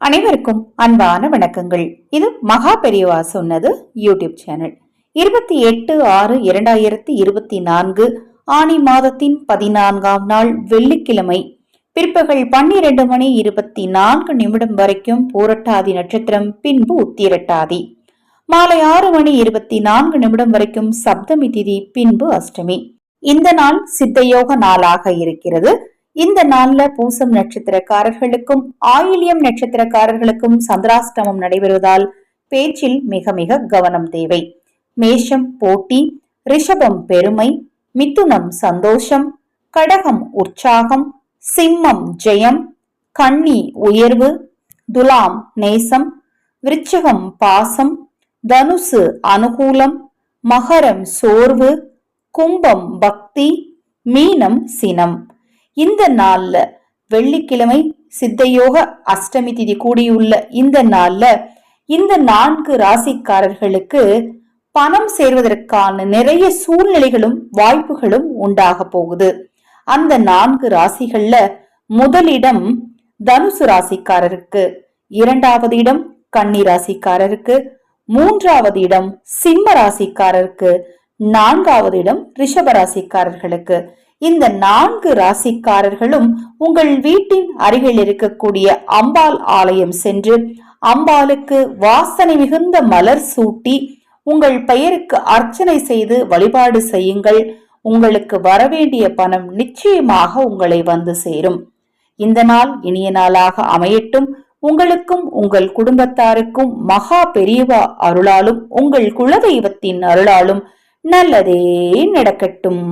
அனைவருக்கும் அன்பான வணக்கங்கள். இது மகா பெரியவா சொன்னது யூடியூப் சேனல். இருபத்தி எட்டு ஆறு இரண்டாயிரத்தி இருபத்தி நான்கு ஆணி மாதத்தின் பதினான்காம் நாள் வெள்ளிக்கிழமை பிற்பகல் பன்னிரண்டு மணி இருபத்தி நான்கு நிமிடம் வரைக்கும் பூரட்டாதி நட்சத்திரம் பின்பு உத்திரட்டாதி. மாலை ஆறு மணி இருபத்தி நான்கு நிமிடம் வரைக்கும் சப்தமி திதி பின்பு அஷ்டமி. இந்த நாள் சித்தயோக நாளாக இருக்கிறது. இந்த நாள்ல பூசம் நட்சத்திரக்காரர்களுக்கும் ஆயிலியம் நட்சத்திரக்காரர்களுக்கும் சந்திராஷ்டமம் நடைபெறுவதால் பேச்சில் மிக மிக கவனம் தேவை. மேஷம் போட்டி ரிஷபம் பெருமை மிதுனம் சந்தோஷம் கடகம் உற்சாகம் சிம்மம் ஜெயம் கன்னி உயர்வு துலாம் நேசம் விருச்சகம் பாசம் தனுசு அனுகூலம் மகரம் சோர்வு கும்பம் பக்தி மீனம் சினம். இந்த நாள்ல வெள்ளிக்கிழமை சித்தயோக அஷ்டமி திதி கூடியுள்ள இந்த நாள்ல இந்த நான்கு ராசிக்காரர்களுக்கு பணம் சேர்வதற்கான நிறைய சூழ்நிலைகளும் வாய்ப்புகளும் உண்டாக போகுது. அந்த நான்கு ராசிகள்ல முதலிடம் தனுசு ராசிக்காரருக்கு இரண்டாவது இடம் கன்னி ராசிக்காரருக்கு மூன்றாவது இடம் சிம்ம ராசிக்காரருக்கு நான்காவது இடம் ரிஷப ராசிக்காரர்களுக்கு. இந்த நான்கு ராசிக்காரர்களும் உங்கள் வீட்டின் அருகில் இருக்கக்கூடிய அம்பாள் ஆலயம் சென்று அம்பாளுக்கு வாசனை மிகுந்த மலர் சூட்டி உங்கள் பெயருக்கு அர்ச்சனை செய்து வழிபாடு செய்யுங்கள். உங்களுக்கு வரவேண்டிய பணம் நிச்சயமாக உங்களை வந்து சேரும். இந்த நாள் இனிய நாளாக அமையட்டும். உங்களுக்கும் உங்கள் குடும்பத்தாருக்கும் மகா பெரியவா அருளாலும் உங்கள் குலதெய்வத்தின் அருளாலும் நல்லதே நடக்கட்டும்.